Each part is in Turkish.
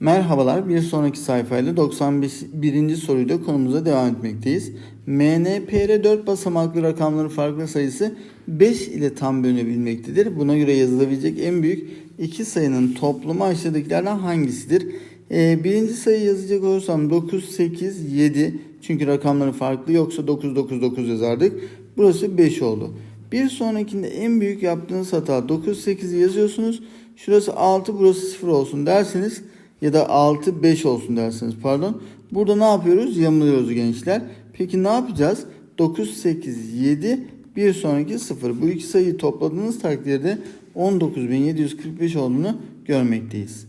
Merhabalar, bir sonraki sayfayla 91. soruyla konumuza devam etmekteyiz. MNPR 4 basamaklı rakamların farklı sayısı 5 ile tam bölünebilmektedir. Buna göre yazılabilecek en büyük iki sayının toplamı aşağıdakilerden hangisidir? Ee, birinci sayı yazacak olursam 9, 8, 7 çünkü rakamları farklı yoksa 9, 9, 9 yazardık. Burası 5 oldu. Bir sonrakinde en büyük yaptığınız hata 9, 8'i yazıyorsunuz. Şurası 6, burası 0 olsun derseniz ya da 6 5 olsun dersiniz pardon. Burada ne yapıyoruz? Yamuluyoruz gençler. Peki ne yapacağız? 9 8 7 bir sonraki 0. Bu iki sayıyı topladığınız takdirde 19745 olduğunu görmekteyiz.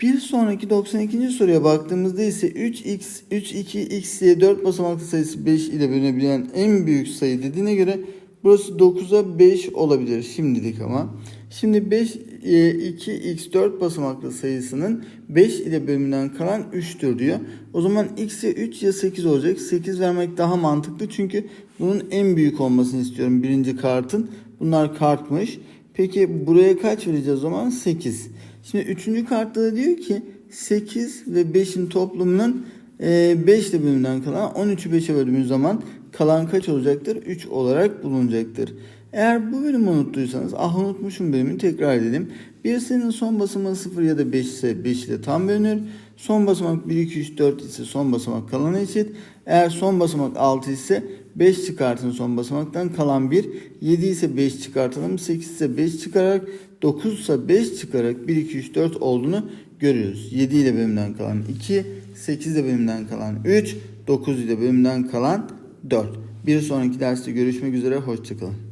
Bir sonraki 92. soruya baktığımızda ise 3x 3 2 x diye 4 basamaklı sayısı 5 ile bölünebilen en büyük sayı dediğine göre burası 9'a 5 olabilir şimdilik ama. Şimdi 5 2x 4 basamaklı sayısının 5 ile bölümünden kalan 3'tür diyor. O zaman x ya 3 ya 8 olacak. 8 vermek daha mantıklı çünkü bunun en büyük olmasını istiyorum birinci kartın. Bunlar kartmış. Peki buraya kaç vereceğiz o zaman? 8. Şimdi üçüncü kartta da diyor ki 8 ve 5'in toplamının 5 ile bölümünden kalan 13'ü 5'e böldüğümüz zaman kalan kaç olacaktır? 3 olarak bulunacaktır. Eğer bu bölümü unuttuysanız ah unutmuşum bölümü tekrar edelim. Bir sayının son basamağı 0 ya da 5 ise 5 ile tam bölünür. Son basamak 1, 2, 3, 4 ise son basamak kalana eşit. Eğer son basamak 6 ise 5 çıkartın son basamaktan kalan 1. 7 ise 5 çıkartalım. 8 ise 5 çıkararak 9 ise 5 çıkarak 1, 2, 3, 4 olduğunu görüyoruz. 7 ile bölümden kalan 2, 8 ile bölümden kalan 3, 9 ile bölümden kalan 4. Bir sonraki derste görüşmek üzere. Hoşçakalın.